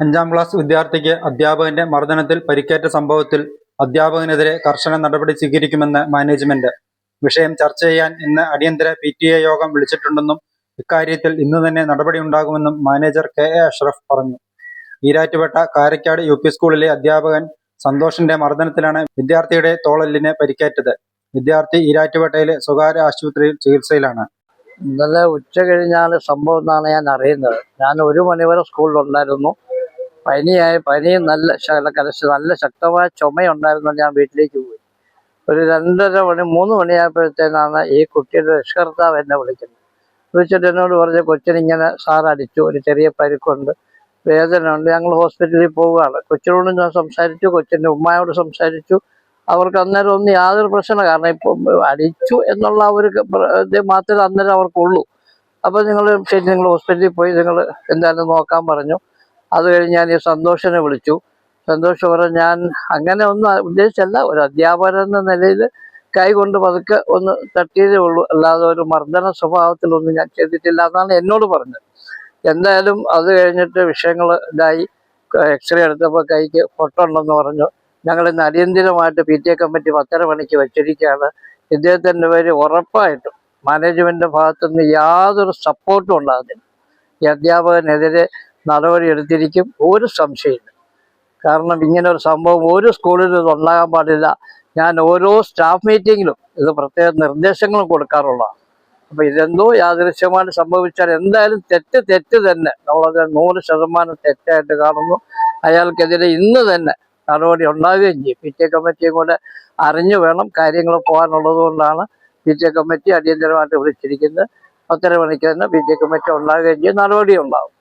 അഞ്ചാം ക്ലാസ് വിദ്യാർത്ഥിക്ക് അധ്യാപകന്റെ മർദ്ദനത്തിൽ പരിക്കേറ്റ സംഭവത്തിൽ അധ്യാപകനെതിരെ കർശന നടപടി സ്വീകരിക്കുമെന്ന് മാനേജ്മെന്റ് വിഷയം ചർച്ച ചെയ്യാൻ ഇന്ന് അടിയന്തര പി ടി എ യോഗം വിളിച്ചിട്ടുണ്ടെന്നും ഇക്കാര്യത്തിൽ ഇന്ന് തന്നെ നടപടിയുണ്ടാകുമെന്നും മാനേജർ കെ എ അഷ്റഫ് പറഞ്ഞു. ഈരാറ്റുപേട്ട കാരക്കാട് യു പി സ്കൂളിലെ അധ്യാപകൻ സന്തോഷിന്റെ മർദ്ദനത്തിലാണ് വിദ്യാർത്ഥിയുടെ തോളല്ലിന് പരിക്കേറ്റത്. വിദ്യാർത്ഥി ഈരാറ്റുപേട്ടയിലെ സ്വകാര്യ ആശുപത്രിയിൽ ചികിത്സയിലാണ്. ഇന്നലെ ഉച്ച കഴിഞ്ഞാണ് സംഭവം എന്നാണ് ഞാൻ അറിയുന്നത്. ഞാൻ ഒരു മണിവരെ സ്കൂളിലുണ്ടായിരുന്നു. പനിയായി പനി നല്ല കലശ നല്ല ശക്തമായ ചുമയുണ്ടായിരുന്നു ഞാൻ വീട്ടിലേക്ക് പോയി. ഒരു രണ്ടര മണി മൂന്ന് മണിയായപ്പോഴത്തേനാണ് ഈ കുട്ടിയുടെ രക്ഷകർത്താവ് എന്നെ വിളിക്കുന്നത്. വിളിച്ചിട്ട് എന്നോട് പറഞ്ഞ കൊച്ചിനിങ്ങനെ സാർ അടിച്ചു ഒരു ചെറിയ പരിക്കുണ്ട് വേദന ഉണ്ട് ഞങ്ങൾ ഹോസ്പിറ്റലിൽ പോവുകയാണ്. കൊച്ചിനോട് ഞാൻ സംസാരിച്ചു കൊച്ചിന്റെ ഉമ്മയോട് സംസാരിച്ചു. അവർക്ക് അന്നേരം ഒന്നും യാതൊരു പ്രശ്നം കാരണം ഇപ്പൊ അടിച്ചു എന്നുള്ള ഒരു ഇത് മാത്രമേ അന്നേരം അവർക്കുള്ളൂ. അപ്പോൾ നിങ്ങൾ ശരി നിങ്ങൾ ഹോസ്പിറ്റലിൽ പോയി നിങ്ങൾ എന്തായാലും നോക്കാൻ പറഞ്ഞു. അത് കഴിഞ്ഞ് ഞാൻ ഈ സന്തോഷനെ വിളിച്ചു. സന്തോഷം പറഞ്ഞു ഞാൻ അങ്ങനെ ഒന്നും ഉദ്ദേശിച്ചല്ല. ഒരു അധ്യാപകൻ എന്ന നിലയിൽ കൈകൊണ്ട് പതുക്കെ ഒന്ന് തട്ടിയതേ ഉള്ളൂ. അല്ലാതെ ഒരു മർദ്ദന സ്വഭാവത്തിലൊന്നും ഞാൻ ചെയ്തിട്ടില്ല എന്നാണ് എന്നോട് പറഞ്ഞത്. എന്തായാലും അത് കഴിഞ്ഞിട്ട് വിഷയങ്ങൾ ഇതായി. എക്സ്റേ എടുത്തപ്പോൾ കൈക്ക് പൊട്ടുണ്ടെന്ന് പറഞ്ഞു. ഞങ്ങൾ ഇന്ന് അടിയന്തിരമായിട്ട് പി ടി എ കമ്മിറ്റി പത്തര മണിക്ക് വെച്ചിരിക്കുകയാണ്. ഇദ്ദേഹത്തിന്റെ പേര് ഉറപ്പായിട്ടും മാനേജ്മെന്റിന്റെ ഭാഗത്തുനിന്ന് യാതൊരു സപ്പോർട്ടും ഉണ്ടാകുന്നില്ല ഈ അധ്യാപകനെതിരെ നടപടി എടുത്തിരിക്കും. ഒരു സംശയമില്ല കാരണം ഇങ്ങനെ ഒരു സംഭവം ഒരു സ്കൂളിലും ഇത് ഉണ്ടാകാൻ പാടില്ല. ഞാൻ ഓരോ സ്റ്റാഫ് മീറ്റിങ്ങിലും ഇത് പ്രത്യേക നിർദ്ദേശങ്ങളും കൊടുക്കാറുള്ളതാണ്. അപ്പൊ ഇതെന്തോ യാദൃശ്യമായിട്ട് സംഭവിച്ചാൽ എന്തായാലും തെറ്റ് തെറ്റ് തന്നെ. നമ്മളത് നൂറ് ശതമാനം തെറ്റായിട്ട് കാണുന്നു. അയാൾക്കെതിരെ ഇന്ന് തന്നെ നടപടി ഉണ്ടാവുകയും ചെയ്യും. പി ടി കമ്മിറ്റിയും കൂടെ അറിഞ്ഞു വേണം കാര്യങ്ങൾ പോകാനുള്ളത് കൊണ്ടാണ് പി ടി കമ്മിറ്റി അടിയന്തരമായിട്ട് വിളിച്ചിരിക്കുന്നത്. പത്തര മണിക്ക് തന്നെ പി ടി കമ്മിറ്റി ഉണ്ടാകുകയും ചെയ്യും. നടപടി ഉണ്ടാവും.